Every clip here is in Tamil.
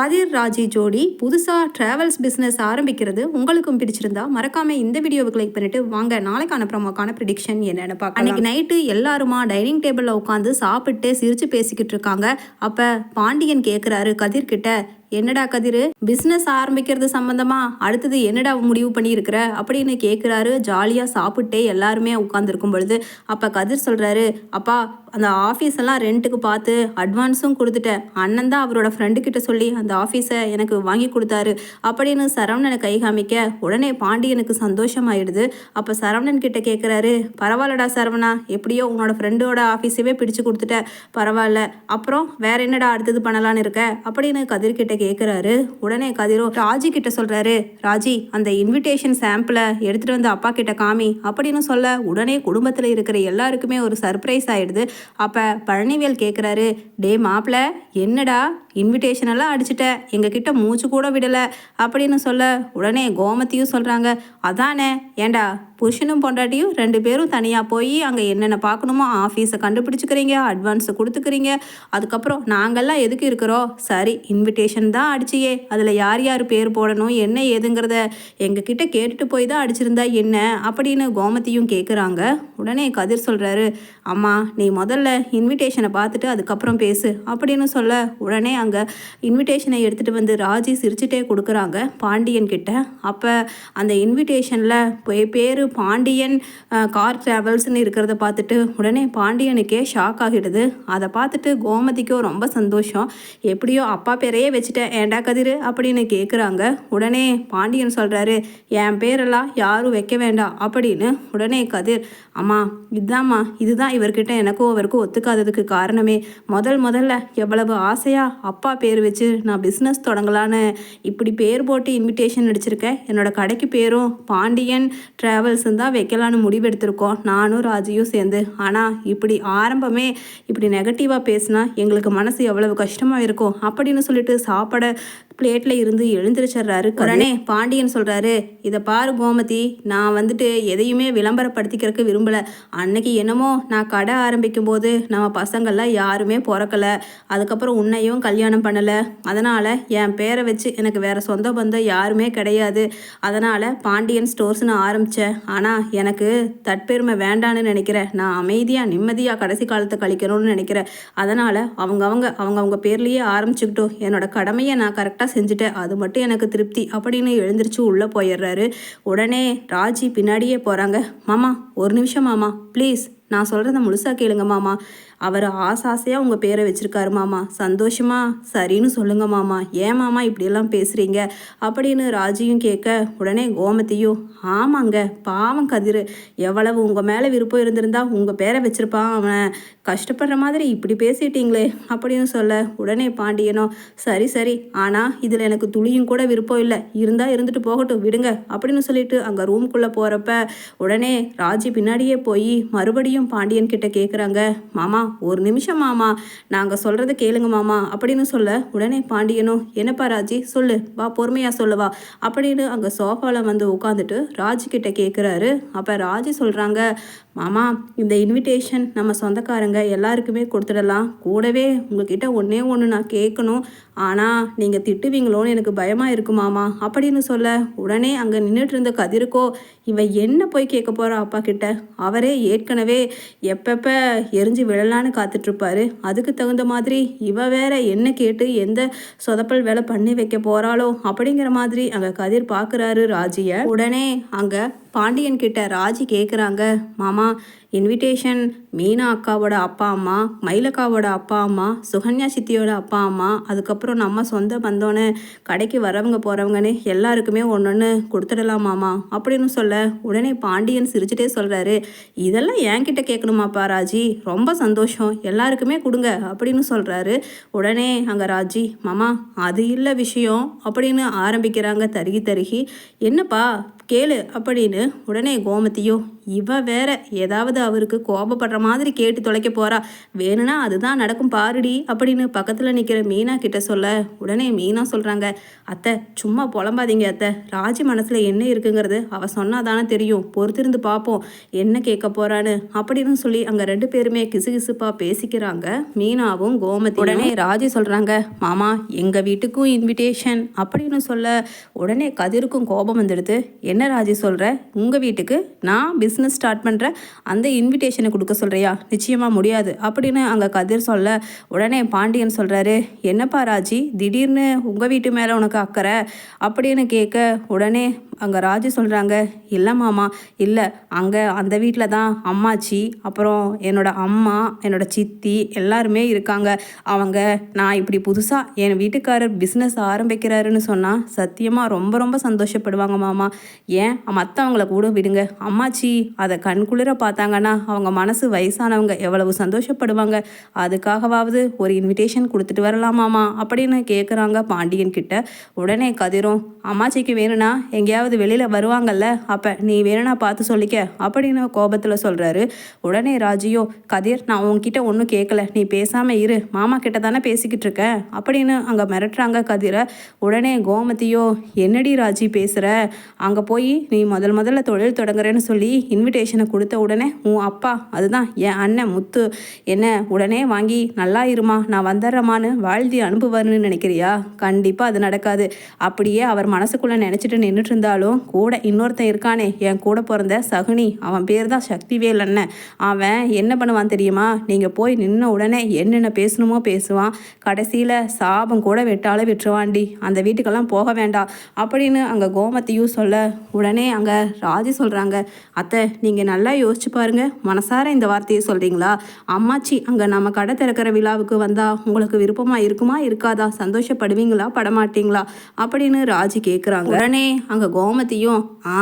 கதிர் ராஜி ஜோடி புதுசாக ட்ராவல்ஸ் பிஸ்னஸ் ஆரம்பிக்கிறது உங்களுக்கும் பிடிச்சிருந்தா மறக்காம இந்த வீடியோவை கிளிக் பண்ணிட்டு வாங்க. நாளைக்கான ப்ரோமோக்கான ப்ரிடிக்ஷன் என்னன்னு பார்க்க அன்னைக்கு நைட்டு எல்லாருமா டைனிங் டேபிளில் உட்காந்து சாப்பிட்டு சிரிச்சு பேசிக்கிட்டு இருக்காங்க. அப்போ பாண்டியன் கேட்குறாரு கதிர்கிட்ட என்னடா கதிர்? பிஸ்னஸ் ஆரம்பிக்கிறது சம்பந்தமா? அடுத்தது என்னடா முடிவு பண்ணியிருக்கிற? அப்படின்னு கேட்குறாரு ஜாலியாக சாப்பிட்டே எல்லாருமே உட்காந்துருக்கும் பொழுது அப்போ கதிர் சொல்கிறாரு அப்பா அந்த ஆஃபீஸ் எல்லாம் ரெண்ட்டுக்கு பார்த்து அட்வான்ஸும் கொடுத்துட்டேன். அண்ணன் தான் அவரோட ஃப்ரெண்டு கிட்ட சொல்லி அந்த ஆஃபீஸை எனக்கு வாங்கி கொடுத்தாரு. அப்படின்னு சரவணனை கை காமிக்க உடனே பாண்டியனுக்கு சந்தோஷமாயிடுது. அப்போ சரவணன் கிட்ட கேட்குறாரு பரவாயில்லடா சரவணா எப்படியோ உன்னோட ஃப்ரெண்டோட ஆஃபீஸவே பிடிச்சு கொடுத்துட்ட. பரவாயில்ல. அப்புறம் வேற என்னடா அடுத்தது பண்ணலான்னு இருக்க? அப்படின்னு கதிர்கிட்ட கேட்குறாரு உடனே கதிரோ ராஜி கிட்ட சொல்கிறாரு ராஜி அந்த இன்விடேஷன் சாம்பிளை எடுத்துகிட்டு வந்து அப்பா கிட்ட காமி. அப்படின்னு சொல்ல உடனே குடும்பத்தில் இருக்கிற எல்லாருக்குமே ஒரு சர்ப்ரைஸ் ஆயிடுது. அப்போ பழனிவேல் கேட்குறாரு டே மாப்பிள்ள என்னடா இன்விடேஷன் எல்லாம் அடிச்சிட்ட. எங்ககிட்ட மூச்சு கூட விடலை அப்படின்னு சொல்ல உடனே கோமதியும் சொல்கிறாங்க அதானே ஏண்டா புருஷனும் பொண்டாட்டியும் ரெண்டு பேரும் தனியாக போய் அங்கே என்னென்ன பார்க்கணுமோ ஆஃபீஸை கண்டுபிடிச்சிக்கிறீங்க அட்வான்ஸை கொடுத்துக்கிறீங்க. அதுக்கப்புறம் நாங்கள்லாம் எதுக்கு இருக்கிறோம்? சரி இன்விடேஷன் தான் அடிச்சியே. அதில் யார் யார் பேர் போடணும் என்ன ஏதுங்கிறத எங்ககிட்ட கேட்டுட்டு போய் தான் அடிச்சிருந்தா என்ன? அப்படின்னு கோமதியும் கேட்குறாங்க உடனே கதிர் சொல்கிறாரு அம்மா நீ முதல்ல இன்விடேஷனை பார்த்துட்டு அதுக்கப்புறம் பேசு அப்படின்னு சொல்ல உடனே அங்கே இன்விடேஷனை எடுத்துகிட்டு வந்து ராஜி சிரிச்சிட்டே கொடுக்குறாங்க பாண்டியன் கிட்ட. அப்போ அந்த இன்விடேஷனில் பேர் பாண்டியன் கார் ட்ராவல்ஸ்னு இருக்கிறத பார்த்துட்டு உடனே பாண்டியனுக்கே ஷாக் ஆகிடுது. அதை பார்த்துட்டு கோமதிக்கும் ரொம்ப சந்தோஷம். எப்படியோ அப்பா பேரையே வச்சுட்டேன். ஏண்டா கதிர்? அப்படின்னு கேட்குறாங்க உடனே பாண்டியன் சொல்கிறாரு என் பேரெல்லாம் யாரும் வைக்க வேண்டாம். அப்படின்னு உடனே கதிர் அம்மா இதுதாம்மா இதுதான் இவர்கிட்ட எனக்கும் அவருக்கும் ஒத்துக்காததுக்கு காரணமே. முதல் முதல்ல எவ்வளவு ஆசையாக அப்பா பேர் வச்சு நான் பிஸ்னஸ் தொடங்கலான்னு இப்படி பேர் போட்டு இன்விடேஷன் அடிச்சிருக்கேன். என்னோட கடைக்கு பேரும் பாண்டியன் ட்ராவல்ஸ்ன்னு தான் வைக்கலான்னு முடிவெடுத்திருக்கோம். நானும் ராஜியும் சேர்ந்து. ஆனால் இப்படி ஆரம்பமே இப்படி நெகட்டிவாக பேசினா எங்களுக்கு மனசு எவ்வளவு கஷ்டமாக இருக்கும்? அப்படின்னு சொல்லிட்டு சாப்பாட பிளேட்டில் இருந்து எழுந்திரிச்சிடுறாரு உடனே பாண்டியன் சொல்கிறாரு இதை பாரு கோமதி நான் வந்துட்டு எதையுமே விளம்பரப்படுத்திக்கிறதுக்கு விரும்பலை. அன்னைக்கு என்னமோ நான் கடை ஆரம்பிக்கும் போது நம்ம பசங்கள்லாம் யாருமே பிறக்கலை. அதுக்கப்புறம் உன்னையும் கல்யாணம் கல்யாணம் பண்ணலை. அதனால் என் பேரை வச்சு எனக்கு வேறு சொந்த பந்தம் யாருமே கிடையாது. அதனால் பாண்டியன் ஸ்டோர்ஸ்னு ஆரம்பித்தேன் ஆனால் எனக்கு தற்பெருமை வேண்டான்னு நினைக்கிறேன் நான் அமைதியாக நிம்மதியாக கடைசி காலத்தை கழிக்கணும்னு நினைக்கிறேன் அதனால் அவங்கவங்க அவங்கவுங்க பேர்லேயே ஆரம்பிச்சுக்கிட்டோம் என்னோட கடமையை நான் கரெக்டாக செஞ்சுட்டேன். அது மட்டும் எனக்கு திருப்தி அப்படின்னு எழுந்திரிச்சு உள்ளே போயிடுறாரு. உடனே ராஜி பின்னாடியே போகிறாங்க மாமா ஒரு நிமிஷம் மாமா ப்ளீஸ் நான் சொல்கிறத முழுசாக கேளுங்க மாமா. அவர் ஆசாசையாக உங்கள் பேரை வச்சுருக்காரு மாமா. சந்தோஷமா? சரின்னு சொல்லுங்க மாமா. ஏன் மாமா இப்படியெல்லாம் பேசுகிறீங்க அப்படின்னு ராஜியும் கேட்க உடனே கோமதியும் ஆமாங்க பாவம் கதிர். எவ்வளவு உங்கள் மேலே விருப்பம் இருந்திருந்தா உங்கள் பேரை வச்சிருப்பான் அவன். கஷ்டப்படுற மாதிரி இப்படி பேசிட்டீங்களே அப்படின்னு சொல்ல உடனே பாண்டியனோ சரி சரி ஆனால் இதில் எனக்கு துளியும் கூட விருப்பம் இல்லை. இருந்தால் இருந்துட்டு போகட்டும் விடுங்க அப்படின்னு சொல்லிட்டு அங்கே ரூம்குள்ளே போகிறப்ப உடனே ராஜி பின்னாடியே போய் மறுபடியும் பாண்டியன் கிட்ட கேட்குறாங்க மாமா ஒரு நிமிஷம் மாமா நாங்கள் சொல்கிறத கேளுங்க மாமா அப்படின்னு சொல்ல உடனே பாண்டியனும் என்னப்பா ராஜி சொல்லு வா பொறுமையாக சொல்லுவா அப்படின்னு அங்கே சோஃபாவில் வந்து உட்காந்துட்டு ராஜ் கிட்ட கேட்குறாரு அப்போ ராஜி சொல்கிறாங்க மாமா இந்த இன்விடேஷன் நம்ம சொந்தக்காரங்க எல்லாருக்குமே கொடுத்துடலாம். கூடவே உங்ககிட்ட ஒன்றே ஒன்று நான் கேட்கணும். ஆனால் நீங்கள் திட்டுவீங்களோன்னு எனக்கு பயமாக இருக்கு மாமா. அப்படின்னு சொல்ல உடனே அங்கே நின்றுட்டு இருந்த கதிருக்கோ இவன் என்ன போய் கேட்க போகிறா அப்பா கிட்ட? அவரே ஏற்கனவே எப்பப்போ எரிஞ்சு விழலான்னு காத்துட்ருப்பாரு அதுக்கு தகுந்த மாதிரி இவ வேற என்ன கேட்டு எந்த சொதப்பல் வேலை பண்ணி வைக்க போகிறாளோ அப்படிங்கிற மாதிரி அங்கே கதிர் பார்க்குறாரு ராஜியை. உடனே அங்கே பாண்டியன் கிட்ட ராஜி கேட்குறாங்க மாமா இன்விடேஷன் மீனா அக்காவோட அப்பா அம்மா மயிலக்காவோட அப்பா அம்மா சுகன்யா சித்தியோட அப்பா அம்மா அதுக்கப்புறம் நம்ம சொந்த பந்தோன்னு கடைக்கு வரவங்க போகிறவங்கன்னு எல்லாருக்குமே ஒன்று ஒன்று கொடுத்துடலாமாமா அப்படின்னு சொல்ல உடனே பாண்டியன் சிரிச்சுட்டே சொல்கிறாரு இதெல்லாம் என்கிட்ட கேட்கணுமாப்பா ராஜி? ரொம்ப சந்தோஷம். எல்லாருக்குமே கொடுங்க அப்படின்னு சொல்கிறாரு உடனே அங்கே ராஜி மாமா அது இல்லை விஷயம் அப்படின்னு ஆரம்பிக்கிறாங்க தருகி தருகி. என்னப்பா? கேளு அப்படின்னு உடனே கோமதியோ இவ வேற ஏதாவது ஏதாவது அவருக்கு கோபப்படுற மாதிரி கேட்டு தொலைக்க போறா. வேணும்னா அதுதான் நடக்கும் பாருடி அப்படின்னு பக்கத்தில் நிற்கிற மீனா கிட்ட சொல்ல. உடனே மீனா சொல்கிறாங்க அத்தை சும்மா புலம்பாதீங்க அத்தை. ராஜி மனசில் என்ன இருக்குங்கிறது அவ சொன்னாதானே தெரியும். பொறுத்திருந்து பார்ப்போம் என்ன கேட்க போறான்னு அப்படின்னு சொல்லி அங்கே ரெண்டு பேருமே கிசுகிசுப்பாக பேசிக்கிறாங்க. மீனாவும் கோமதி உடனே ராஜி சொல்கிறாங்க மாமா எங்கள் வீட்டுக்கும் இன்விடேஷன் அப்படின்னு சொல்ல உடனே கதிருக்கும் கோபம் வந்துடுது. என்ன ராஜி சொல்கிற உங்கள் வீட்டுக்கு நான் பிஸ்னஸ் ஸ்டார்ட் பண்ணுறேன் அந்த இன்விடேஷனை கொடுக்க சொல்கிறியா நிச்சயமாக முடியாது. அப்படின்னு அங்கே கதிர் சொல்ல உடனே பாண்டியன் சொல்கிறாரு என்னப்பா ராஜி திடீர்னு உங்கள் வீட்டு மேலே உனக்கு அக்கறை? அப்படின்னு கேட்க உடனே அங்கே ராஜு சொல்கிறாங்க இல்லை மாமா இல்லை. அங்கே அந்த வீட்டில் தான் அம்மாச்சி அப்புறம் என்னோட அம்மா என்னோட சித்தி எல்லாருமே இருக்காங்க. அவங்க நான் இப்படி புதுசாக என் வீட்டுக்காரர் பிஸ்னஸ் ஆரம்பிக்கிறாருன்னு சொன்னால் சத்தியமாக ரொம்ப ரொம்ப சந்தோஷப்படுவாங்க மாமா. ஏன்? மற்றவங்கள கூட விடுங்க. அம்மாச்சி அதை கண்குளிர பார்த்தாங்க பார்த்தாங்கன்னா அவங்க மனசு வயசானவங்க எவ்வளவு சந்தோஷப்படுவாங்க? அதுக்காகவாவது ஒரு இன்விடேஷன் கொடுத்துட்டு வரலாமாமா அப்படின்னு கேட்குறாங்க பாண்டியன் கிட்ட. உடனே கதிரும் அம்மாச்சிக்கு வேணும்னா எங்கேயாவது வெளியில் வருவாங்கல்ல அப்போ நீ வேணும்னா பார்த்து சொல்லிக்க அப்படின்னு கோபத்தில் சொல்கிறாரு உடனே ராஜியோ கதிர் நான் உன்கிட்ட ஒன்றும் கேட்கல நீ பேசாமல் இரு. மாமா கிட்ட தானே பேசிக்கிட்டு இருக்க அப்படின்னு அங்கே மிரட்டுறாங்க கதிரை. உடனே கோமதியோ என்னடி ராஜி பேசுகிற அங்கே போய் நீ முதல் முதல்ல தொழில் தொடங்குறேன்னு சொல்லி இன்விடேஷனை கொடுத்த உடனே உன் அப்பா அதுதான் என் அண்ணன் முத்து. என்ன உடனே வாங்கி நல்லா இருமா நான் வந்துடுறமான்னு வாழ்த்தி அனுப்புவார்னு நினைக்கிறியா? கண்டிப்பாக அது நடக்காது. அப்படியே அவர் மனசுக்குள்ளே நினச்சிட்டு நின்றுட்டு இருந்தாலும் கூட இன்னொருத்தன் இருக்கானே என் கூட பிறந்த சகுனி. அவன் பேர் தான் சக்திவேல் அண்ணன் அவன் என்ன பண்ணுவான் தெரியுமா? நீங்கள் போய் நின்ன உடனே என்னென்ன பேசணுமோ பேசுவான். கடைசியில் சாபம் கூட வெட்டாலே விட்டுருவாண்டி அந்த வீட்டுக்கெல்லாம் போக வேண்டாம் அப்படின்னு அங்கே கோமத்தையும் சொல்ல உடனே அங்கே ராஜி சொல்கிறாங்க அத்தை நீங்கள் நல்லா யோசிச்சு சொல்லுங்க. மனசார இந்த வார்த்தையை சொல்கிறீங்களா அம்மாச்சி அங்கே நம்ம கடை திறக்கிற விழாவுக்கு வந்தால் உங்களுக்கு விருப்பமாக இருக்குமா? இருக்காதா? சந்தோஷப்படுவீங்களா? படமாட்டீங்களா? அப்படின்னு ராஜி கேட்குறாங்க உடனே அங்கே கோமதியும் ஆ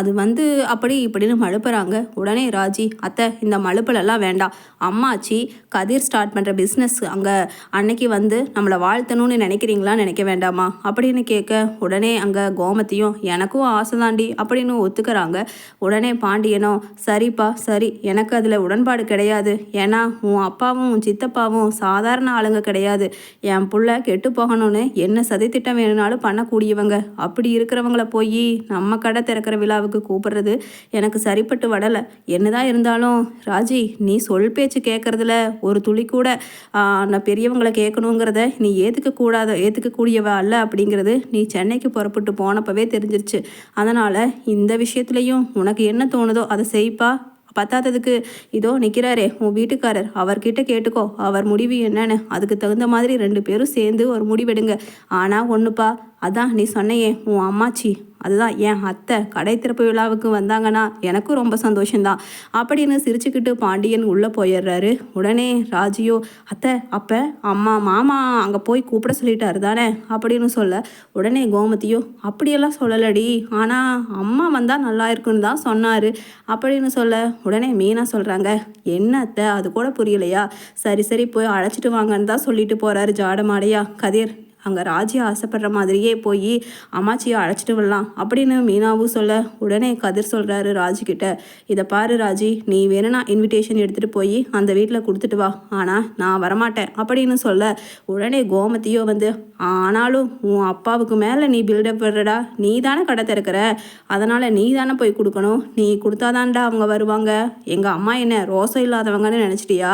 அது வந்து அப்படி இப்படின்னு மழுப்புறாங்க. உடனே ராஜி அத்தை இந்த மழுப்பலெல்லாம் வேண்டாம். அம்மாச்சி கதிர் ஸ்டார்ட் பண்ணுற பிஸ்னஸ் அங்கே அன்னைக்கு வந்து நம்மளை வாழ்த்தணும்னு நினைக்கிறீங்களா நினைக்க வேண்டாமா? அப்படின்னு கேட்க உடனே அங்கே கோமதியும் எனக்கும் ஆசை தாண்டி அப்படின்னு ஒத்துக்கிறாங்க. உடனே பாண்டியனும் சரிப்பா சரி சரி எனக்கு அதில் உடன்பாடு கிடையாது. ஏன்னா உன் அப்பாவும் உன் சித்தப்பாவும் சாதாரண ஆளுங்க கிடையாது. என் புள்ள கெட்டு போகணும்னு என்ன சதித்திட்டம் வேணும்னாலும் பண்ணக்கூடியவங்க. அப்படி இருக்கிறவங்கள போய் நம்ம கடை திறக்கிற விழாவுக்கு கூப்பிடுறது எனக்கு சரிப்பட்டு வடலை. என்னதான் இருந்தாலும் ராஜி நீ சொல் பேச்சு கேட்கறதுல ஒரு துளி கூட நான் பெரியவங்களை கேட்கணுங்கிறத நீ ஏற்றுக்க கூடாத ஏற்றுக்கக்கூடியவ அல்ல அப்படிங்கிறது நீ சென்னைக்கு புறப்பட்டு போனப்பவே தெரிஞ்சிருச்சு. அதனால் இந்த விஷயத்துலையும் உனக்கு என்ன தோணுதோ அதை செய்ப்பா பத்தாததுக்கு இதோ நிற்கிறாரே உன் வீட்டுக்காரர். அவர்கிட்ட கேட்டுக்கோ அவர் முடிவு என்னன்னு. அதுக்கு தகுந்த மாதிரி ரெண்டு பேரும் சேர்ந்து ஒரு முடிவெடுங்க. ஆனால் ஒன்றுப்பா அதான் நீ சொன்னையே உன் அம்மாச்சி. அதுதான் என் அத்தை கடை திறப்பு விழாவுக்கு வந்தாங்கன்னா எனக்கும் ரொம்ப சந்தோஷம்தான். அப்படின்னு சிரிச்சுக்கிட்டு பாண்டியன் உள்ளே போயிடுறாரு. உடனே ராஜியோ அத்தை அப்போ அம்மா மாமா அங்கே போய் கூப்பிட சொல்லிட்டாரு தானே? அப்படின்னு சொல்ல உடனே கோமதியோ அப்படியெல்லாம் சொல்லலடி. ஆனால் அம்மா வந்தால் நல்லா இருக்குன்னு தான் சொன்னார். அப்படின்னு சொல்ல உடனே மீனா சொல்கிறாங்க என்ன அத்தை அது கூட புரியலையா? சரி சரி போய் அழைச்சிட்டு வாங்கன்னு தான் சொல்லிட்டு போகிறாரு ஜாடமாடையா. கதிர் அங்கே ராஜி ஆசைப்படுற மாதிரியே போய் அம்மாச்சியை அழைச்சிட்டு வரலாம் அப்படின்னு மீனாவும் சொல்ல உடனே கதிர் சொல்கிறாரு ராஜிக்கிட்ட இதை பாரு ராஜி நீ வேணும்னா இன்விடேஷன் எடுத்துகிட்டு போய் அந்த வீட்டில் கொடுத்துட்டு வா. ஆனால் நான் வரமாட்டேன் அப்படின்னு சொல்ல உடனே கோமதியோ வந்து ஆனாலும் உன் அப்பாவுக்கு மேலே நீ பில்டப் பண்ணுறடா நீ தானே கடை திறக்கிற. அதனால் நீ தானே போய் கொடுக்கணும். நீ கொடுத்தாதான்டா அவங்க வருவாங்க. எங்கள் அம்மா என்ன ரோசம் இல்லாதவங்கன்னு நினச்சிட்டியா?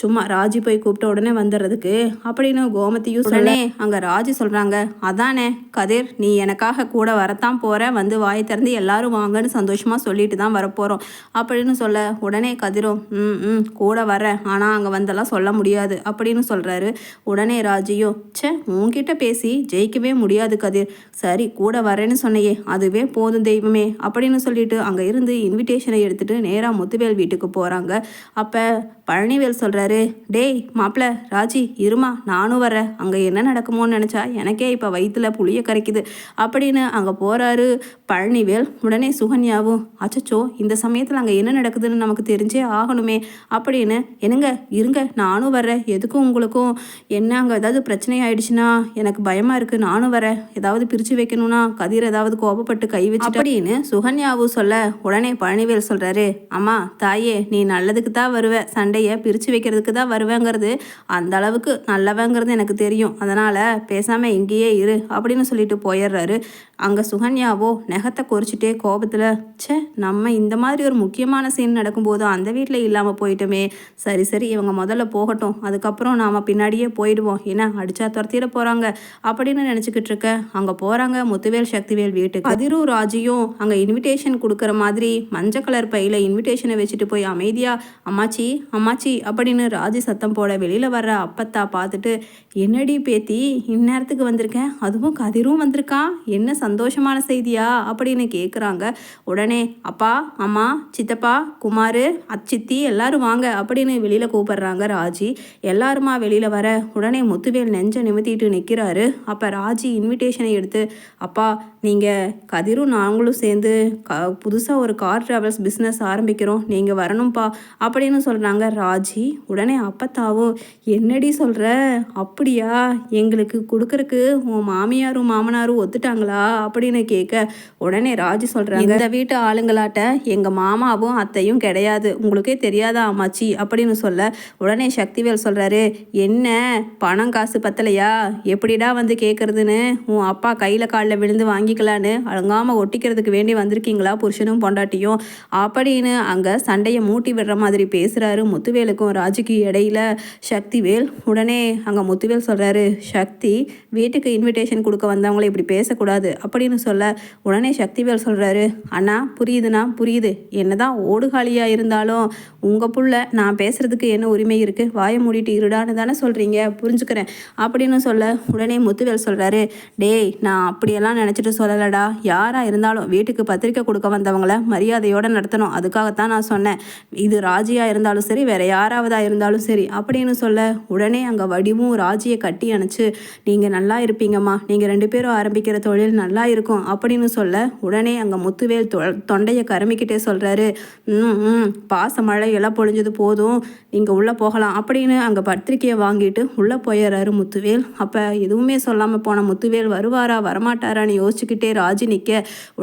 சும்மா ராஜி போய் கூப்பிட்ட உடனே வந்துடுறதுக்கு அப்படின்னு கோமதியும் உடனே அங்கே ராஜி சொல்கிறாங்க அதானே கதிர் நீ எனக்காக கூட வரத்தான் போகிற வந்து வாய் திறந்து எல்லாரும் வாங்கன்னு சந்தோஷமாக சொல்லிட்டு தான் வரப்போகிறோம் அப்படின்னு சொல்ல உடனே கதிரும் ம் ம் கூட வரேன் ஆனால் அங்கே வந்தெல்லாம் சொல்ல முடியாது அப்படின்னு சொல்கிறாரு உடனே ராஜியும் ச்சே உன்கிட்ட பேசி ஜெயிக்கவே முடியாது கதிர். சரி கூட வரேன்னு சொன்னையே அதுவே போதும் தெய்வமே அப்படின்னு சொல்லிட்டு அங்கே இருந்து இன்விடேஷனை எடுத்துகிட்டு நேராக முத்துவேல் வீட்டுக்கு போகிறாங்க அப்போ பழனிவேல் சொல்கிறாரு டேய் மாப்பிள்ள ராஜி இருமா நானும் வரேன் அங்கே என்ன நடக்குமோன்னு நினச்சா எனக்கே இப்போ வயிற்றுல புளிய கரைக்குது. அப்படின்னு அங்கே போகிறாரு பழனிவேல். உடனே சுகன்யாவும் அச்சச்சோ இந்த சமயத்தில் அங்கே என்ன நடக்குதுன்னு நமக்கு தெரிஞ்சே ஆகணுமே. அப்படின்னு என்னங்க இருங்க நானும் வரேன் எதுக்கும் உங்களுக்கும்? என்ன அங்கே ஏதாவது பிரச்சனை ஆயிடுச்சுன்னா எனக்கு பயமாக இருக்குது நானும் வரேன் ஏதாவது பிரித்து வைக்கணும்னா கதிர் ஏதாவது கோபப்பட்டு கை வச்சு அப்படின்னு சுகன்யாவும் சொல்ல உடனே பழனிவேல் சொல்கிறாரு அம்மா தாயே நீ நல்லதுக்கு தான் வருவ. சண்டையை பிரித்து வைக்கிறதுக்கு தான் வருவேங்கிறது அந்த அளவுக்கு நல்லவங்கிறது எனக்கு தெரியும். அதனால் பேசாமல் இங்கேயே இரு அப்படின்னு சொல்லிட்டு போயிடுறாரு. அங்கே சுகன்யாவோ நெகத்தை குறிச்சிட்டே கோபத்தில் ச்சே நம்ம இந்த மாதிரி ஒரு முக்கியமான சீன் நடக்கும்போது அந்த வீட்டில் இல்லாமல் போயிட்டோமே. சரி சரி இவங்க முதல்ல போகட்டும். அதுக்கப்புறம் நாம் பின்னாடியே போயிடுவோம். ஏன்னா அடிச்சா துரத்திட போகிறாங்க அப்படின்னு நினச்சிக்கிட்டு இருக்க அங்கே போகிறாங்க முத்துவேல் சக்திவேல் வீட்டுக்கு. அதிரு ராஜியும் அங்கே இன்விடேஷன் கொடுக்குற மாதிரி மஞ்சள் கலர் பையில் இன்விடேஷனை வச்சுட்டு போய் அமைதியாக அம்மாச்சி அம்மாச்சி அப்படின்னு ராஜி சத்தம் போட வெளியில் வர்ற அப்பத்தா பார்த்துட்டு என்னடி பேத்தி இந்நேரத்துக்கு வந்திருக்கேன். அதுவும் கதிரும் வந்திருக்கான் என்ன சந்தோஷமான செய்தியா? அப்படின்னு கேட்குறாங்க உடனே அப்பா அம்மா சித்தப்பா குமார் அச்சித்தி எல்லாரும் வாங்க அப்படின்னு வெளியில் கூப்பிடுறாங்க ராஜி. எல்லாருமா வெளியில் வர? உடனே முத்துவேல் நெஞ்ச நிமித்திட்டு நிற்கிறாரு அப்போ ராஜி இன்விடேஷனை எடுத்து அப்பா நீங்கள் கதிரும் நாங்களும் சேர்ந்து க புதுசாக ஒரு கார் ட்ராவல்ஸ் பிஸ்னஸ் ஆரம்பிக்கிறோம். நீங்கள் வரணும்ப்பா அப்படின்னு சொல்கிறாங்க ராஜி. உடனே அப்பத்தாவோ என்னடி சொல்கிற அப்படியா? எங்களுக்கு கொடுக்கறக்கு உன் மாமியாரும் மாமனாரும் ஒத்துட்டாங்களா அப்படின்னு கேட்க உடனே ராஜி சொல்கிறாங்க இந்த வீட்டு ஆளுங்களாட்ட எங்கள் மாமாவும் அத்தையும் கிடையாது. உங்களுக்கே தெரியாதா அம்மாச்சி? அப்படின்னு சொல்ல உடனே சக்திவேல் சொல்கிறாரு என்ன பணம் காசு பத்தலையா? எப்படிடா வந்து கேட்குறதுன்னு உன் அப்பா கையில் காலில் விழுந்து வாங்கிக்கலான்னு அழுங்காமல் ஒட்டிக்கிறதுக்கு வேண்டி வந்திருக்கீங்களா புருஷனும் பொண்டாட்டியும்? அப்படின்னு அங்கே சண்டையை மூட்டி விடுற மாதிரி பேசுகிறாரு முத்துவேலுக்கும் ராஜுக்கு இடையில. சக்திவேல் உடனே அங்கே முத்துவேல் சொல்கிறாரு சக்தி வீட்டுக்கு இன்விடேஷன் கொடுக்க வந்தவங்களை இப்படி பேசக்கூடாது அப்படின்னு சொல்ல உடனே சக்திவேல் சொல்கிறாரு அண்ணா புரியுதுண்ணா புரியுது. என்னதான் ஓடுகாலியாக இருந்தாலும் உங்கள் புள்ள நான் பேசுகிறதுக்கு என்ன உரிமை இருக்குது வாயை மூடிட்டு இருடான்னு தானே சொல்கிறீங்க புரிஞ்சுக்கிறேன். அப்படின்னு சொல்ல உடனே முத்துவேல் சொல்கிறாரு டேய் நான் அப்படியெல்லாம் நினச்சிட்டு சொல்லலடா. யாராக இருந்தாலும் வீட்டுக்கு பத்திரிக்கை கொடுக்க வந்தவங்கள மரியாதையோடு நடத்தணும். அதுக்காகத்தான் நான் சொன்னேன். இது ராஜியாக இருந்தாலும் சரி வேறு யாராவதாக இருந்தாலும் சரி. அப்படின்னு சொல்ல உடனே அங்கே வடிவும் ராஜியை கட்டி அணைச்சு நீங்கள் நல்லா இருப்பீங்கம்மா. நீங்கள் ரெண்டு பேரும் ஆரம்பிக்கிற தொழில் நல்லா இருக்கும் அப்படின்னு சொல்ல உடனே அங்கே முத்துவேல் தொ தொண்டையை கரமிக்கிட்டே சொல்கிறாரு ம் ம் பாச மழை எல்லாம் பொழிஞ்சது போதும். நீங்கள் உள்ளே போகலாம் அப்படின்னு அங்கே பத்திரிக்கையை வாங்கிட்டு உள்ளே போயிடுறாரு முத்துவேல். அப்போ எதுவுமே சொல்லாமல் போன முத்துவேல் வருவாரா வரமாட்டாரான்னு யோசிச்சுக்கிட்டே ராஜி நிற்க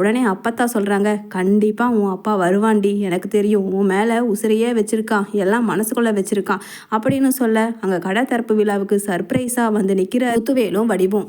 உடனே அப்பத்தா சொல்கிறாங்க கண்டிப்பாக உன் அப்பா வருவாண்டி. எனக்கு தெரியும் உன் மேலே உசிரியே வச்சுருக்கான். எல்லாம் மனசுக்குள்ளே வச்சுருக்கான். அப்படின்னு சொல்ல அங்கே கடை திறப்பு விழாவுக்கு சர்ப்ரைஸாக வந்து நிற்கிற முத்துவேலும் வடிவும்